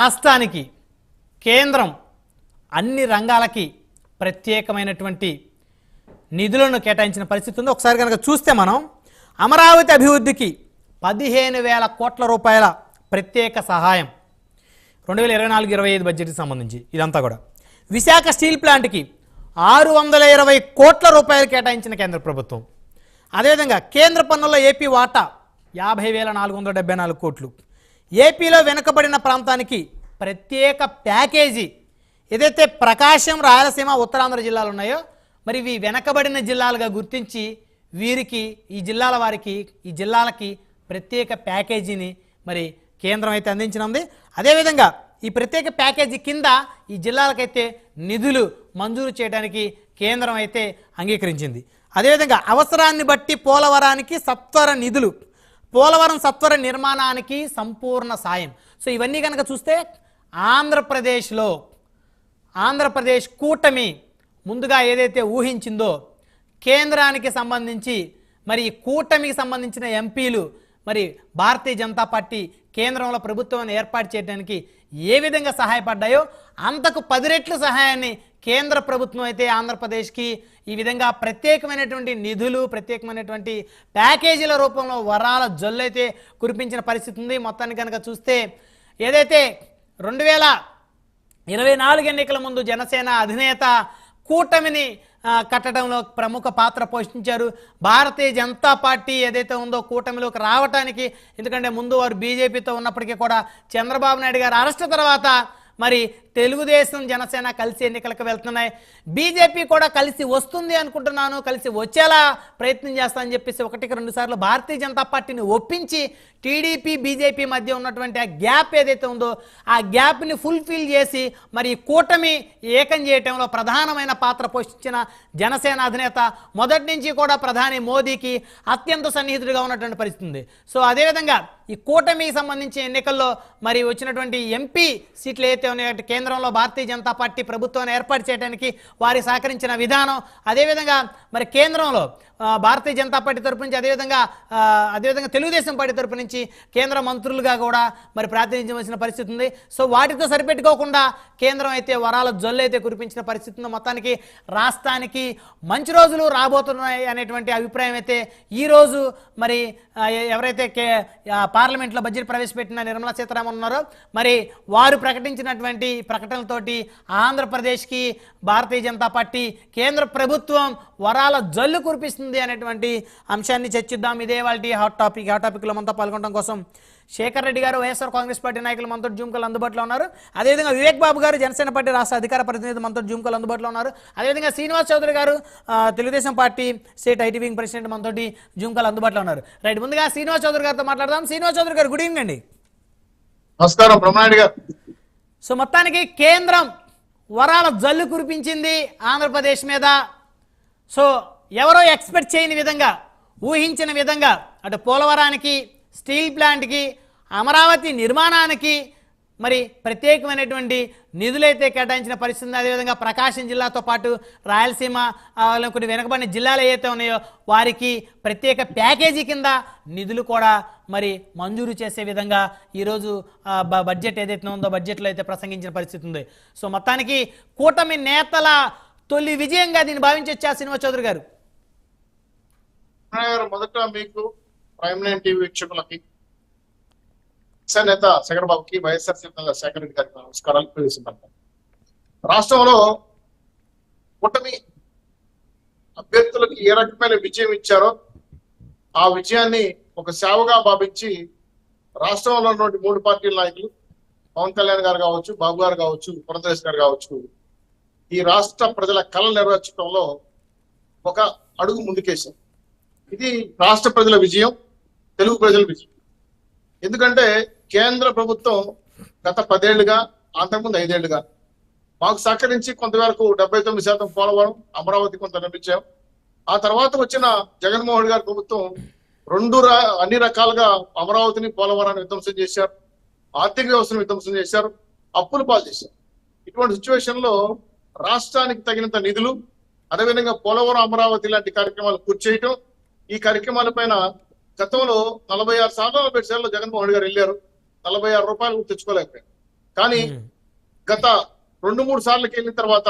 రాష్ట్రానికి కేంద్రం అన్ని రంగాలకి ప్రత్యేకమైనటువంటి నిధులను కేటాయించిన పరిస్థితి ఉంది ఒకసారి కనుక చూస్తే మనం అమరావతి అభివృద్ధికి పదిహేను వేల కోట్ల రూపాయల ప్రత్యేక సహాయం. రెండు వేల ఇరవై నాలుగు ఇరవై ఐదు బడ్జెట్కి సంబంధించి ఇదంతా కూడా. విశాఖ స్టీల్ ప్లాంట్కి ఆరు వందల ఇరవై కోట్ల రూపాయలు కేటాయించిన కేంద్ర ప్రభుత్వం. అదేవిధంగా కేంద్ర పన్నుల ఏపీ వాటా యాభై వేల నాలుగు వందల డెబ్బై నాలుగు కోట్లు. ఏపీలో వెనుకబడిన ప్రాంతానికి ప్రత్యేక ప్యాకేజీ. ఏదైతే ప్రకాశం రాయలసీమ ఉత్తరాంధ్ర జిల్లాలు ఉన్నాయో మరి ఇవి వెనకబడిన జిల్లాలుగా గుర్తించి వీరికి ఈ జిల్లాల వారికి ఈ జిల్లాలకి ప్రత్యేక ప్యాకేజీని మరి కేంద్రం అయితే అందించనుంది. అదేవిధంగా ఈ ప్రత్యేక ప్యాకేజీ కింద ఈ జిల్లాలకైతే నిధులు మంజూరు చేయడానికి కేంద్రం అయితే అంగీకరించింది. అదేవిధంగా అవసరాన్ని బట్టి పోలవరానికి సత్వర నిధులు పోలవరం సత్వర నిర్మాణానికి సంపూర్ణ సాయం. సో ఇవన్నీ కనుక చూస్తే ఆంధ్రప్రదేశ్లో ఆంధ్రప్రదేశ్ కూటమి ముందుగా ఏదైతే ఊహించిందో కేంద్రానికి సంబంధించి మరి కూటమికి సంబంధించిన ఎంపీలు మరి భారతీయ జనతా పార్టీ కేంద్రంలో ప్రభుత్వాన్ని ఏర్పాటు చేయడానికి ఏ విధంగా సహాయపడ్డాయో అంతకు పది రెట్లు సహాయాన్ని కేంద్ర ప్రభుత్వం అయితే ఆంధ్రప్రదేశ్కి ఈ విధంగా ప్రత్యేకమైనటువంటి నిధులు ప్రత్యేకమైనటువంటి ప్యాకేజీల రూపంలో వరాల జొల్లైతే కురిపించిన పరిస్థితి ఉంది. మొత్తాన్ని కనుక చూస్తే ఏదైతే రెండు వేల ఇరవై నాలుగు ఎన్నికల ముందు జనసేన అధినేత కూటమిని కట్టడంలో ప్రముఖ పాత్ర పోషించారు. భారతీయ జనతా పార్టీ ఏదైతే ఉందో కూటమిలోకి రావటానికి ఎందుకంటే ముందు వారు బీజేపీతో ఉన్నప్పటికీ కూడా చంద్రబాబు నాయుడు గారు అరెస్ట్ తర్వాత మరి తెలుగుదేశం జనసేన కలిసి ఎన్నికలకు వెళ్తున్నాయి. బీజేపీ కూడా కలిసి వస్తుంది అనుకుంటున్నాను. కలిసి వచ్చేలా ప్రయత్నం చేస్తానని చెప్పేసి ఒకటికి రెండు సార్లు భారతీయ జనతా పార్టీని ఒప్పించి టీడీపీ బీజేపీ మధ్య ఉన్నటువంటి ఆ గ్యాప్ ఏదైతే ఉందో ఆ గ్యాప్ని ఫుల్ఫిల్ చేసి మరి ఈ కూటమి ఏకం చేయటంలో ప్రధానమైన పాత్ర పోషించిన జనసేన అధినేత మొదటి నుంచి కూడా ప్రధాని మోదీకి అత్యంత సన్నిహితుడిగా ఉన్నటువంటి పరిస్థితి ఉంది. సో అదేవిధంగా ఈ కూటమికి సంబంధించిన ఎన్నికల్లో మరి వచ్చినటువంటి ఎంపీ సీట్లు ఏదైతే ఉన్నాయో కేంద్రంలో భారతీయ జనతా పార్టీ ప్రభుత్వాన్ని ఏర్పాటు చేయడానికి వారి సహకరించిన విధానం. అదేవిధంగా మరి కేంద్రంలో భారతీయ జనతా పార్టీ తరపు నుంచి అదేవిధంగా అదేవిధంగా తెలుగుదేశం పార్టీ తరపు నుంచి కేంద్ర మంత్రులుగా కూడా మరి ప్రాతినిధ్యం వహించిన పరిస్థితి ఉంది. సో వాటితో సరిపెట్టుకోకుండా కేంద్రం అయితే వరాల జల్లు అయితే కురిపించిన పరిస్థితి ఉంది. మొత్తానికి రాష్ట్రానికి మంచి రోజులు రాబోతున్నాయి అనేటువంటి అభిప్రాయం అయితే ఈరోజు మరి ఎవరైతే కే పార్లమెంట్లో బడ్జెట్ ప్రవేశపెట్టిన నిర్మలా సీతారామన్ ఉన్నారో మరి వారు ప్రకటించినటువంటి ప్రకటనలతోటి ఆంధ్రప్రదేశ్కి భారతీయ జనతా పార్టీ కేంద్ర ప్రభుత్వం వర వరాల జల్లు కురిపిస్తుంది అనేటువంటి అంశాన్ని చర్చిద్దాం. ఇదే వాళ్ళ హాట్ టాపిక్ హాట్ టాపిక్లో మనతో పాల్గొనడం కోసం శేఖర్ రెడ్డి గారు వైఎస్ఆర్ కాంగ్రెస్ పార్టీ నాయకులు మనతో జూమ్ కాల్ అందుబాటులో ఉన్నారు. అదేవిధంగా వివేక్ బాబు గారు జనసేన పార్టీ రాష్ట్ర అధికార ప్రతినిధి మనతో జూమ్ కాల్ అందుబాటులో ఉన్నారు. అదేవిధంగా శ్రీనివాస్ చౌదరి గారు Telugu Desam party state IT wing president మనతోటి జూమ్ కాల్ అందుబాటులో ఉన్నారు. రైట్ ముందుగా శ్రీనివాస్ చౌదరి గారితో మాట్లాడదాం. శ్రీనివాస్ చౌదరి గారు గుడ్ ఈవినింగ్ అండి. నమస్కారం గారు. సో మొత్తానికి కేంద్రం వరాల జల్లు కురిపించింది ఆంధ్రప్రదేశ్ మీద. సో ఎవరో ఎక్స్పెక్ట్ చేయని విధంగా ఊహించిన విధంగా అటు పోలవరానికి స్టీల్ ప్లాంట్కి అమరావతి నిర్మాణానికి మరి ప్రత్యేకమైనటువంటి నిధులైతే కేటాయించిన పరిస్థితి ఉంది. అదేవిధంగా ప్రకాశం జిల్లాతో పాటు రాయలసీమ కొన్ని వెనుకబడిన జిల్లాలు ఏవైతే ఉన్నాయో వారికి ప్రత్యేక ప్యాకేజీ కింద నిధులు కూడా మరి మంజూరు చేసే విధంగా ఈరోజు బడ్జెట్ ఏదైతే ఉందో బడ్జెట్లో అయితే ప్రసంగించిన పరిస్థితి ఉంది. సో మొత్తానికి కూటమి నేతల తొలి విజయంగా దీన్ని భావించొచ్చా సినిమా చౌదరి గారు. గారు మొదట మీకు ప్రైమ్ లైన్ టీవీ వీక్షకులకి నేత శేఖర్ బాబుకి వైఎస్ఆర్ నేత శేఖర్ రెడ్డి గారికి నమస్కారాలు తెలియజేస్తున్నాను. రాష్ట్రంలో కూటమి అభ్యర్థులకు ఏ రకమైన విజయం ఇచ్చారో ఆ విజయాన్ని ఒక సేవగా భావించి రాష్ట్రంలో ఉన్నటువంటి మూడు పార్టీల నాయకులు పవన్ కళ్యాణ్ గారు కావచ్చు బాబు గారు కావచ్చు పురంధరేష్ గారు కావచ్చు ఈ రాష్ట్ర ప్రజల కళ నెరవేర్చడంలో ఒక అడుగు ముందుకేశాం ఇది రాష్ట్ర ప్రజల విజయం తెలుగు ప్రజల విజయం. ఎందుకంటే కేంద్ర ప్రభుత్వం గత పదేళ్ళుగా అంతకుముందు ఐదేళ్ళుగా మాకు సహకరించి కొంతవరకు డెబ్బై తొమ్మిది శాతం పోలవరం అమరావతి కొంత నిర్మించాం. ఆ తర్వాత వచ్చిన జగన్మోహన్ గారి ప్రభుత్వం రెండు రా అన్ని రకాలుగా అమరావతిని పోలవరాన్ని విధ్వంసం చేశారు. ఆర్థిక వ్యవస్థను విధ్వంసం చేశారు. అప్పులు పాలు చేశారు. ఇటువంటి సిచ్యువేషన్లో రాష్ట్రానికి తగినంత నిధులు అదేవిధంగా పోలవరం అమరావతి లాంటి కార్యక్రమాలు పూర్తి చేయటం. ఈ కార్యక్రమాలపైన గతంలో నలభై ఆరు సార్లు నలభై సార్లు జగన్మోహన్ గారు వెళ్ళారు. నలభై ఆరు రూపాయలు తెచ్చుకోలేకపోయారు. కానీ గత రెండు మూడు సార్లకి వెళ్ళిన తర్వాత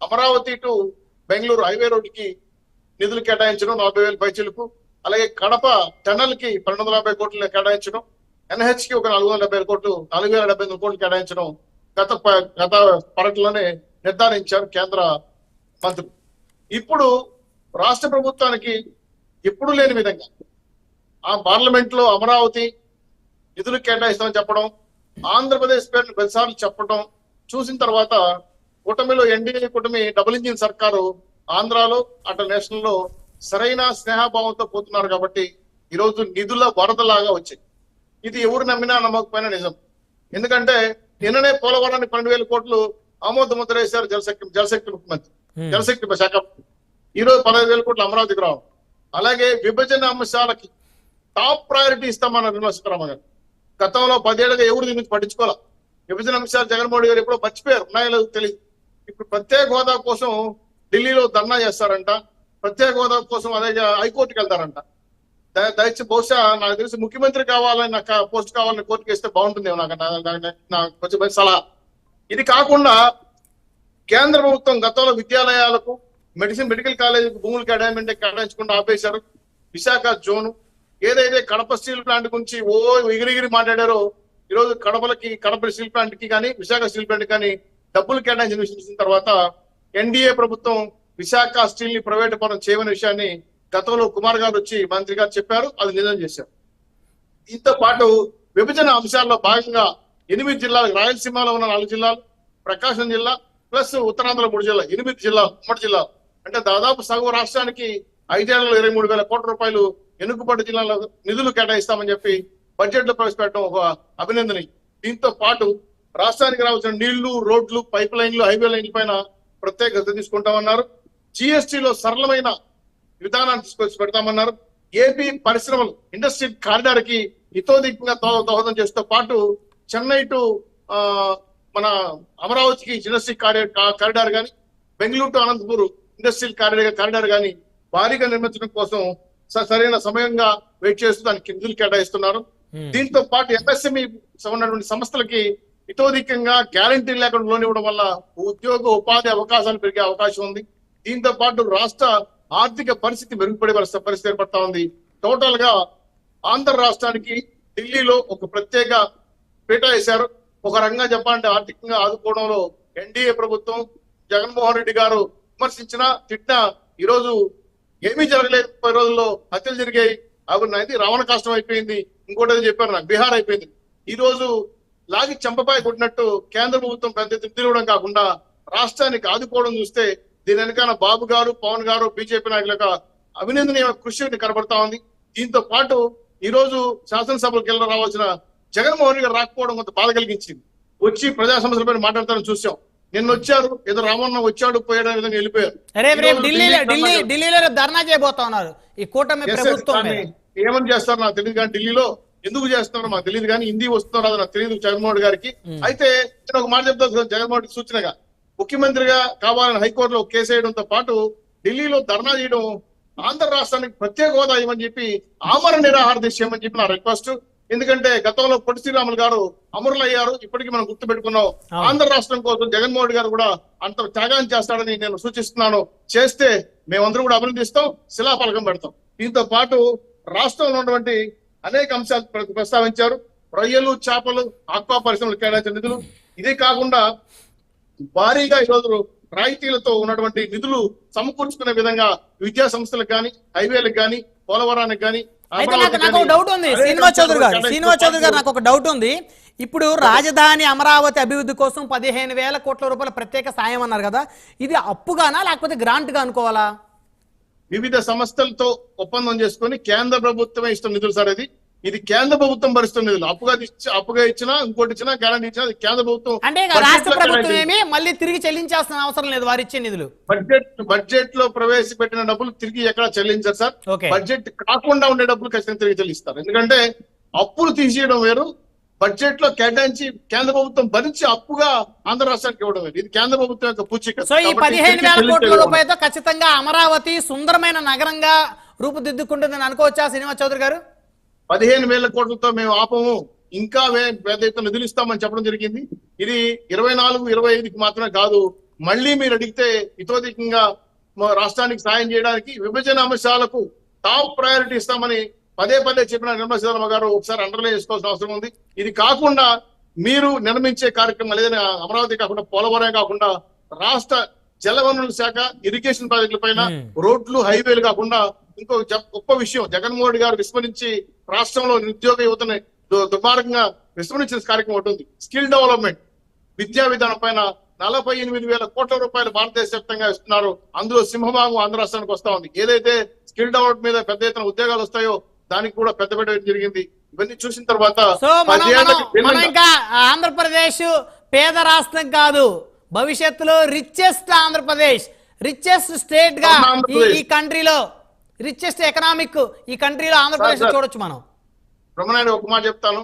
అమరావతి టు బెంగళూరు హైవే రోడ్డుకి నిధులు కేటాయించడం నలభై వేల పైచీలకు అలాగే కడప టన్నల్కి పన్నెండు వందల యాభై కోట్లు కేటాయించడం ఎన్హెచ్కి ఒక నాలుగు వందల డెబ్బై కోట్లు నాలుగు వేల డెబ్బై ఎనిమిది కోట్లు కేటాయించడం గత గత పర్యటనలోనే నిర్ధారించారు కేంద్ర మంత్రులు. ఇప్పుడు రాష్ట్ర ప్రభుత్వానికి ఎప్పుడు లేని విధంగా ఆ పార్లమెంట్లో అమరావతి నిధులు కేటాయిస్తామని చెప్పడం ఆంధ్రప్రదేశ్ పేరును పదిసార్లు చెప్పడం చూసిన తర్వాత కూటమిలో ఎన్డీఏ కూటమి డబుల్ ఇంజిన్ సర్కారు ఆంధ్రాలో అటు నేషనల్లో సరైన స్నేహభావంతో పోతున్నారు కాబట్టి ఈరోజు నిధుల వరదలాగా వచ్చాయి. ఇది ఎవరు నమ్మినా నమ్మకపోయినా నిజం. ఎందుకంటే నిన్ననే పోలవరానికి పన్నెండు వేల కోట్లు ఆమోద ముద్ర వేశారు జలశక్తి జలశక్తి ముఖ్యమంత్రి. జలశక్తి శాఖ. ఈ రోజు పదహైదు వేల కోట్లు అమరావతికి రావడం. అలాగే విభజన అంశాలకి టాప్ ప్రయారిటీ ఇస్తామన్నారు నిర్మలా సీతారామన్ గారు. గతంలో పదేళ్ళుగా ఎవరు దీని గురించి పట్టించుకోవాలి విభజన అంశాలు జగన్మోహన్ గారు ఎప్పుడో మర్చిపోయారు. ఉన్నాయో లేదో తెలియదు. ఇప్పుడు ప్రత్యేక హోదా కోసం ఢిల్లీలో ధర్నా చేస్తారంట. ప్రత్యేక హోదా కోసం అదే హైకోర్టుకి వెళ్తారంట. దయ- దయచేసి బహుశా నాకు తెలిసి ముఖ్యమంత్రి కావాలని నాకు పోస్ట్ కావాలని కోర్టుకి వేస్తే బాగుంటుందేమో నాకు కొంచెం సలహా. ఇది కాకుండా కేంద్ర ప్రభుత్వం గతంలో విద్యాలయాలకు మెడిసిన్ మెడికల్ కాలేజీకి భూములు కేటాయించే కేటాయించకుండా ఆపేశారు. విశాఖ జోను. ఏదైతే కడప స్టీల్ ప్లాంట్ గురించి ఓ ఎగిరిగిరి మాట్లాడారో ఈ రోజు కడపలకి కడప స్టీల్ ప్లాంట్కి కానీ విశాఖ స్టీల్ ప్లాంట్ కానీ డబ్బులు కేటాయించిన విషయం చూసిన తర్వాత ఎన్డీఏ ప్రభుత్వం విశాఖ స్టీల్ని ప్రైవేట్ పరం చేయమని విషయాన్ని గతంలో కుమార్ గారు వచ్చి మంత్రి గారు చెప్పారు అది నిజం చేశారు. దీంతో పాటు విభజన అంశాల్లో భాగంగా ఎనిమిది జిల్లాలు రాయలసీమలో ఉన్న నాలుగు జిల్లాలు ప్రకాశం జిల్లా ప్లస్ ఉత్తరాంధ్ర మూడు జిల్లా ఎనిమిది జిల్లాలు ఉమ్మడి జిల్లాలు. అంటే దాదాపు సగం రాష్ట్రానికి ఐదేళ్ళలో ఇరవై మూడు వేల కోట్ల రూపాయలు ఎన్నుకుపట్టు జిల్లాలో నిధులు కేటాయిస్తామని చెప్పి బడ్జెట్లో ప్రవేశపెట్టడం ఒక అభినందన దీంతో పాటు రాష్ట్రానికి రావాల్సిన నీళ్ళు రోడ్లు పైప్ లైన్లు హైవే లైన్ల పైన ప్రత్యేక శ్రద్ధ తీసుకుంటామన్నారు. జిఎస్టీలో సరళమైన విధానాన్ని తీసుకొచ్చి పెడతామన్నారు. ఏపీ పరిశ్రమలు ఇండస్ట్రీ కారిడార్కి ఇతోధికంగా దోహదం చేస్తూ పాటు చెన్నై టు మన అమరావతికి ఇండస్ట్రీ కారిడార్ కారిడార్ కానీ Bengaluru to Anantapur industrial corridor corridor కానీ భారీగా నిర్మించడం కోసం సరైన సమయంగా వెయిట్ చేస్తూ దానికి నిధులు కేటాయిస్తున్నారు. దీంతో పాటు ఎంఎస్ఎంఈ ఉన్నటువంటి సంస్థలకి ఇతోధికంగా గ్యారంటీ లేకుండా లోన్ ఇవ్వడం వల్ల ఉద్యోగ ఉపాధి అవకాశాలు పెరిగే అవకాశం ఉంది. దీంతో పాటు రాష్ట్ర ఆర్థిక పరిస్థితి మెరుగుపడే పరిస్థితి ఏర్పడతా ఉంది. టోటల్గా ఆంధ్ర రాష్ట్రానికి ఢిల్లీలో ఒక ప్రత్యేక పీట వేశారు ఒక రంగం చెప్పాలంటే ఆర్థికంగా ఆదుకోవడంలో ఎన్డీఏ ప్రభుత్వం జగన్మోహన్ రెడ్డి గారు విమర్శించినా తిట్టినా ఈ రోజు ఏమీ జరగలేదు. పది రోజుల్లో హత్యలు జరిగాయి. అవి ఇది రావణ కష్టం అయిపోయింది. ఇంకోటి చెప్పారు నాకు. బీహార్ అయిపోయింది. ఈ రోజు లాగి చెంపపై కొట్టినట్టు కేంద్ర ప్రభుత్వం పెద్ద ఎత్తున కాకుండా రాష్ట్రానికి ఆదుకోవడం చూస్తే దీని వెనకాల బాబు గారు పవన్ గారు బీజేపీ నాయకుల యొక్క అభినందనీయ కృషి కనబడతా ఉంది. దీంతో పాటు ఈ రోజు శాసనసభలకు వెళ్ళ రావాల్సిన జగన్మోహన్ రెడ్డి గారు రాకపోవడం కొంత బాధ కలిగించింది. వచ్చి ప్రజా సమస్యలపై మాట్లాడతారని చూసాం. నిన్న వచ్చారు ఏదో రామన్న వచ్చాడు పోయాడు విధంగా వెళ్ళిపోయారు. ఢిల్లీలో ధర్నా చేయబోతా ఉన్నారు. ఈ కూటమి ప్రభుత్వం. ఏమని చేస్తారో? నాకు తెలియదు కానీ ఢిల్లీలో ఎందుకు చేస్తున్నారో మాకు తెలియదు కానీ హిందీ వస్తున్నారో నాకు తెలియదు జగన్మోహన్ రెడ్డి గారికి. అయితే నేను ఒక మాట చెప్తాను జగన్మోహన్ రెడ్డి సూచనగా. ముఖ్యమంత్రిగా కావాలని హైకోర్టులో కేసు వేయడంతో పాటు ఢిల్లీలో ధర్నా చేయడం ఆంధ్ర రాష్ట్రానికి ప్రత్యేక హోదా ఇవ్వని చెప్పి ఆమరణ నిరాహార దీక్ష చేయమని చెప్పి నా రిక్వెస్ట్ ఎందుకంటే గతంలో పొట్టి శ్రీరాములు గారు అమరులు అయ్యారు ఇప్పటికీ మనం గుర్తు పెట్టుకున్నాం. ఆంధ్ర రాష్ట్రం కోసం జగన్మోహన్ రెడ్డి గారు కూడా అంత త్యాగాన్ని చేస్తాడని నేను సూచిస్తున్నాను. చేస్తే మేమందరం కూడా అభినందిస్తాం శిలాఫలకం పెడతాం. దీంతో పాటు రాష్ట్రంలో ఉన్నటువంటి అనేక అంశాలు ప్ర- ప్రస్తావించారు. రొయ్యలు చేపలు ఆక్వా పరిశ్రమలు కేటాయించిన నిధులు. ఇదే కాకుండా భారీగా ఈరోజు రాయితీలతో ఉన్నటువంటి నిధులు సమకూర్చుకునే విధంగా విద్యా సంస్థలకు కానీ హైవేలకు కానీ పోలవరానికి కానీ అయితే నాకు నాకు ఒక డౌట్ ఉంది. శ్రీనివాస్ చౌదరి గారు శ్రీనివాస్ చౌదరి గారు నాకు ఒక డౌట్ ఉంది. ఇప్పుడు రాజధాని అమరావతి అభివృద్ధి కోసం పదిహేను వేల కోట్ల రూపాయల ప్రత్యేక సాయం అన్నారు కదా. ఇది అప్పుగానా లేకపోతే గ్రాంట్గా అనుకోవాలా? వివిధ సంస్థలతో ఒప్పందం చేసుకొని కేంద్ర ప్రభుత్వమే ఇస్తున్న నిధులు సార్ ఇది ఇది కేంద్ర ప్రభుత్వం భరిస్తున్న నిధులు అప్పుగా అప్పుగా ఇచ్చినా ఇంకోటి ఇచ్చినా గ్యారంటీ ఇచ్చినా అది కేంద్ర ప్రభుత్వం అంటే రాష్ట్ర ప్రభుత్వం. ఏమి మళ్ళీ తిరిగి చెల్లించాల్సిన అవసరం లేదు వారు ఇచ్చే నిధులు. బడ్జెట్ బడ్జెట్లో ప్రవేశపెట్టిన డబ్బులు తిరిగి ఎక్కడ చెల్లించారు సార్. బడ్జెట్ కాకుండా ఉండే డబ్బులు ఖచ్చితంగా తిరిగి చెల్లిస్తారు. ఎందుకంటే అప్పులు తీసేయడం వేరు. బడ్జెట్లో కేటాయించి కేంద్ర ప్రభుత్వం భరించి అప్పుగా ఆంధ్ర రాష్ట్రానికి ఇవ్వడం ఇది కేంద్ర ప్రభుత్వం యొక్క పూచిక. సో ఈ పదిహేను వేల కోట్ల రూపాయలతో ఖచ్చితంగా అమరావతి సుందరమైన నగరంగా రూపుదిద్దుకుంటుందని అనుకోవచ్చా శ్రీనివాస్ చౌదరి గారు? పదిహేను వేల కోట్లతో మేము ఆపము. ఇంకా పెద్ద ఎత్తున నిధులు ఇస్తామని చెప్పడం జరిగింది. ఇది ఇరవై నాలుగు ఇరవై ఐదుకి మాత్రమే కాదు. మళ్ళీ మీరు అడిగితే ఇతోధికంగా రాష్ట్రానికి సాయం చేయడానికి విభజన అంశాలకు టాప్ ప్రయారిటీ ఇస్తామని పదే పదే చెప్పిన నిర్మలా సీతారామన్ గారు ఒకసారి అండర్లైన్ చేసుకోవాల్సిన అవసరం ఉంది. ఇది కాకుండా మీరు నిర్మించే కార్యక్రమం ఏదైనా అమరావతి కాకుండా పోలవరం కాకుండా రాష్ట్ర జలవనరుల శాఖ ఇరిగేషన్ ప్రాజెక్టుల పైన. రోడ్లు హైవేలు కాకుండా ఇంకో గొప్ప విషయం జగన్మోహన్ రెడ్డి గారు విస్మరించి రాష్ట్రంలో నిరుద్యోగ యువతని దుర్మార్గంగా విస్మరించిన కార్యక్రమం ఉంటుంది స్కిల్ డెవలప్మెంట్. విద్యా విధానం పైన నలభై ఎనిమిది వేల కోట్ల రూపాయలు భారతదేశ వ్యాప్తంగా ఇస్తున్నారు. అందులో సింహభాగం ఆంధ్ర రాష్ట్రానికి వస్తా ఉంది. ఏదైతే స్కిల్ డెవలప్ మీద పెద్ద ఎత్తున ఉద్యోగాలు వస్తాయో దానికి కూడా పెద్ద పెట్టడం జరిగింది. ఇవన్నీ చూసిన తర్వాత ఆంధ్రప్రదేశ్ పేద రాష్ట్రం కాదు. భవిష్యత్తులో రిచెస్ట్ ఆంధ్రప్రదేశ్. రిచెస్ట్ స్టేట్గా. ఈ కంట్రీలో రిచెస్ట్ ఎకనామిక్ ఈ కంట్రీలో ఆంధ్రప్రదేశ్. చూడొచ్చు మనం. బ్రహ్మనాయుడు ఒక మాట చెప్తాను.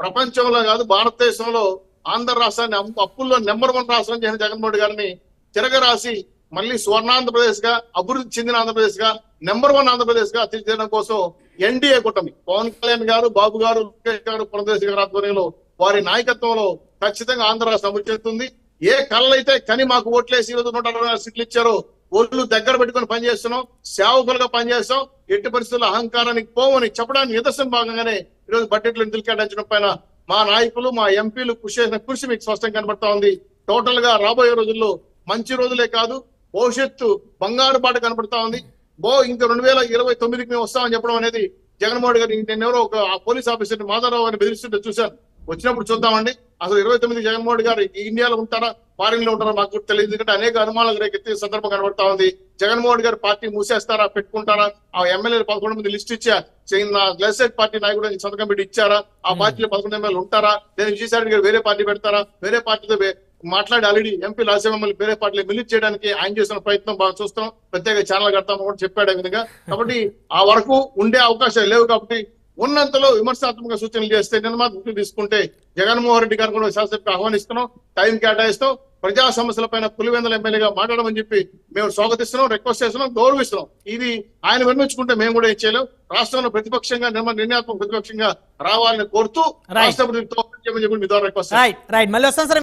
ప్రపంచంలో కాదు భారతదేశంలో ఆంధ్ర రాష్ట్రాన్ని అప్పు- అప్పుల్లో నెంబర్ వన్ రాష్ట్రం చేసిన జగన్మోహన్ గారిని తిరగరాసి మళ్ళీ స్వర్ణాంధ్రప్రదేశ్గా అభివృద్ధి చెందిన ఆంధ్రప్రదేశ్గా నెంబర్ వన్ ఆంధ్రప్రదేశ్గా తీర్చిదిద్దడం కోసం ఎన్డీఏ కూటమి పవన్ కళ్యాణ్ గారు బాబు గారు లోకేష్ గారు పురంధేశ్ గారి ఆధ్వర్యంలో వారి నాయకత్వంలో ఖచ్చితంగా ఆంధ్ర రాష్ట్రం అభివృద్ధి చెందుతుంది ఏ కళ్ళైతే కని మాకు ఓట్లేసి ఈరోజు నూట అరవై సీట్లు ఇచ్చారో ఒళ్ళు దగ్గర పెట్టుకొని పనిచేస్తున్నాం సేవకులుగా పనిచేస్తాం ఎట్టి పరిస్థితుల్లో అహంకారానికి పోవని చెప్పడానికి నిదర్శనం భాగంగానే ఈరోజు బడ్జెట్లో నిధులు కేటాయించడం పైన మా నాయకులు మా ఎంపీలు కృషి చేసిన కృషి మీకు స్పష్టంగా కనబడతా ఉంది. టోటల్గా రాబోయే రోజుల్లో మంచి రోజులే కాదు భవిష్యత్తు బంగారు బాట కనబడతా ఉంది. బో ఇంకా రెండు వేల ఇరవై తొమ్మిదికి మేము వస్తామని చెప్పడం అనేది జగన్మోహన్ గారి గారు నేను ఎవరో ఒక పోలీస్ ఆఫీసర్ మాధవరావు గారిని బెదిరిస్తుంటే చూశాను. వచ్చినప్పుడు చూద్దామండి. అసలు ఇరవై తొమ్మిది జగన్మోహన్ గారు ఈ ఇండియాలో ఉంటారా? ఫారిన్లో ఉంటారా మాకు తెలియదు. ఎందుకంటే అనేక అనుమానాలు రేకెత్తే సందర్భం కనబడతా ఉంది. జగన్మోహన్ రెడ్డి గారు పార్టీ మూసేస్తారా పెట్టుకుంటారా? ఆ ఎమ్మెల్యేలు పదకొండు మంది లిస్ట్ ఇచ్చా గ్లెసెట్ పార్టీ నాయకుడు సంతకం పెట్టి ఇచ్చారా? ఆ పార్టీలో పదకొండు ఎమ్మెల్యేలు ఉంటారా? లేదా విజయసాయి గారు వేరే పార్టీ పెడతారా? వేరే పార్టీతో మాట్లాడి ఆల్రెడీ ఎంపీ రాజ్యసభ వేరే పార్టీలో మిలిట్ చేయడానికి ఆయన చేసిన ప్రయత్నం బాగా చూస్తున్నాం ప్రత్యేక ఛానల్ కడతామని కూడా చెప్పాడు విధంగా. కాబట్టి ఆ వరకు ఉండే అవకాశాలు లేవు కాబట్టి ఉన్నంతలో విమర్శనాత్మక సూచనలు చేస్తే నిర్మాత తీసుకుంటే జగన్మోహన్ రెడ్డి గారు కూడా శాసనసభకు ఆహ్వానిస్తున్నాం. టైం కేటాయిస్తాం. ప్రజా సమస్యల పైన పులివెందల ఎమ్మెల్యేగా మాట్లాడమని చెప్పి మేము స్వాగతిస్తున్నాం రిక్వెస్ట్ చేస్తున్నాం గౌరవిస్తున్నాం. ఇది ఆయన వినిపించుకుంటే మేము కూడా ఏం చేయలేం. రాష్ట్రంలో ప్రతిపక్షంగా నిర్మ నిర్ణయాత్మక ప్రతిపక్షంగా రావాలని కోరుతూ. రాష్ట్రపతితో రైట్ రైట్ మళ్ళీ వస్తాం సార్.